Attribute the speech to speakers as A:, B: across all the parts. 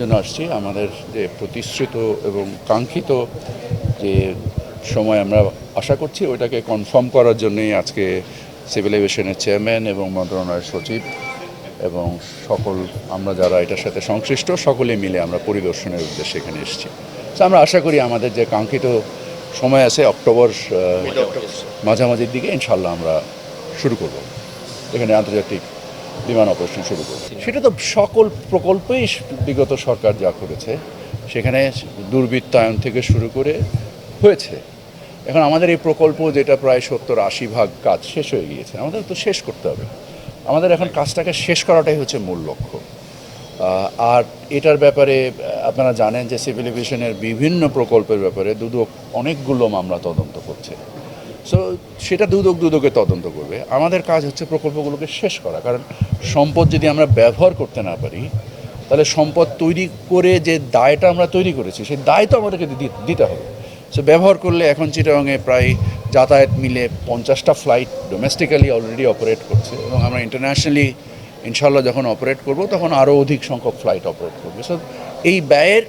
A: জন্য আসছি আমাদের যে প্রতিশ্রুত এবং কাঙ্ক্ষিত যে সময় আমরা আশা করছি ওইটাকে কনফার্ম করার জন্যই আজকে সিভিল এভিয়েশনের চেয়ারম্যান এবং মন্ত্রণালয়ের সচিব এবং সকল আমরা যারা এটার সাথে সংশ্লিষ্ট সকলে মিলে আমরা পরিদর্শনের উদ্দেশ্যে এখানে এসেছি। তো আমরা আশা করি আমাদের যে কাঙ্ক্ষিত সময় আছে অক্টোবর মাঝামাঝির দিকে ইনশাল্লাহ আমরা শুরু করব। এখানে আন্তর্জাতিক বিমান অপারেশন শুরু করব। সেটা তো সকল প্রকল্পেই বিগত সরকার যা করেছে, সেখানে দুর্বৃত্তায়ন থেকে শুরু করে হয়েছে। এখন আমাদের এই প্রকল্প যেটা প্রায় সত্তর আশি ভাগ কাজ শেষ হয়ে গিয়েছে, আমাদের তো শেষ করতে হবে। আমাদের এখন কাজটাকে শেষ করাটাই হচ্ছে মূল লক্ষ্য। আর এটার ব্যাপারে আপনারা জানেন যে সিভিল এভিয়েশনের বিভিন্ন প্রকল্পের ব্যাপারে দুদক অনেকগুলো মামলা তদন্ত করছে। সো সেটা দুদক দুদকে তদন্ত করবে। আমাদের কাজ হচ্ছে প্রকল্পগুলোকে শেষ করা। কারণ সম্পদ যদি আমরা ব্যবহার করতে না পারি, তাহলে সম্পদ তৈরি করে যে দায়টা আমরা তৈরি করেছি, সেই দায় তো আমাদেরকে দিতে হবে। সো ব্যবহার করলে এখন চিটাগাংয়ে প্রায় যাতায়াত মিলে পঞ্চাশটা ফ্লাইট ডোমেস্টিক্যালি অলরেডি অপারেট করছে এবং আমরা ইন্টারন্যাশনালি ইনশাল্লাহ যখন অপারেট করব, তখন আরও অধিক সংখ্যক ফ্লাইট অপারেট করবে। সো এই ব্যয়ের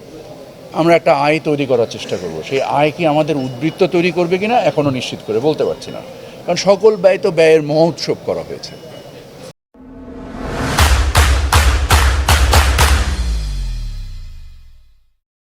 A: আমরা একটা আয় তৈরি করার চেষ্টা করব। সেই আয় কি আমাদের উদ্বৃত্ত তৈরি করবে কিনা এখনও নিশ্চিত করে বলতে পারছি না। কারণ সকল ব্যয় তো ব্যয়ের মহোৎসব করা হয়েছে।